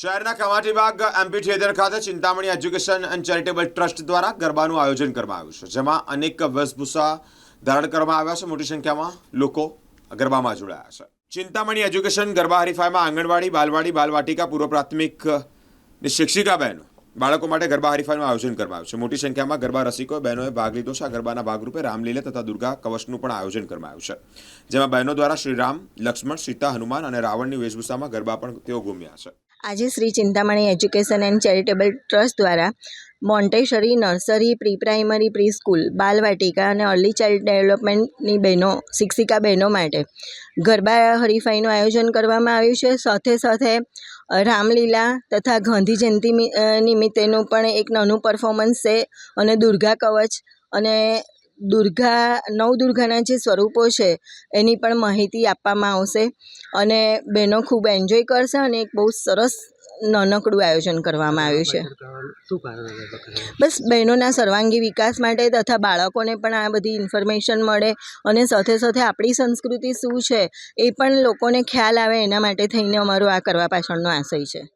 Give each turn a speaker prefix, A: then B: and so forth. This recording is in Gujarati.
A: શહેરના કમાટીબાગ એમપી થિયેટર ખાતે Chintamani education and charitable trust દ્વારા ગરબાનું આયોજન કરવામાં આવ્યું છે, જેમાં અનેક વેશભૂષા ધારણ કરવામાં આવ્યા છે. મોટી સંખ્યામાં લોકો ગરબામાં જોડાયા છે. ચિંતામણી એજ્યુકેશન ગરબા હરીફાઈમાં આંગણવાડી, બાલવાડી, બાલવાટિકા, પૂર્વ પ્રાથમિક શિક્ષિકા બહેનો બાળકો માટે ગરબા હરીફાઈનું આયોજન કરવામાં આવ્યું છે. મોટી સંખ્યામાં ગરબા રસિકો બહેનોએ ભાગ લીધો છે. આ ગરબાના ભાગરૂપે રામલીલા તથા દુર્ગા કવચનું પણ આયોજન કરવામાં આવ્યું છે. જેમાં બહેનો દ્વારા શ્રીરામ, લક્ષ્મણ, સીતા, હનુમાન અને રાવણની વેશભૂષામાં ગરબા પણ તેઓ ઘૂમ્યા છે.
B: આજે Shri Chintamani education and charitable trust દ્વારા Montessori nursery, pre primary, pre school બાલવાટિકા અને અર્લી ચાઇલ્ડ ડેવલપમેન્ટની બહેનો, શિક્ષિકા બહેનો માટે ગરબા હરીફાઈનું આયોજન કરવામાં આવ્યું છે. સાથે સાથે રામલીલા તથા ગાંધી જયંતિ નિમિત્તેનું પણ એક નાનું પરફોર્મન્સ છે અને દુર્ગા કવચ અને દુર્ગા નવ દુર્ગાના જે સ્વરૂપો છે એની પણ માહિતી આપવામાં આવશે. અને બહેનો ખૂબ એન્જોય કરશે અને એક બહુ સરસ નાનકડું આયોજન કરવામાં આવ્યું છે? બસ બહેનોના સર્વાંગી વિકાસ માટે તથા બાળકોને પણ આ બધી ઇન્ફોર્મેશન મળે અને સાથે સાથે આપણી સંસ્કૃતિ શું છે એ પણ લોકોને ખ્યાલ આવે એના માટે થઈને અમારો આ કરવા પાછળનો આશય છે.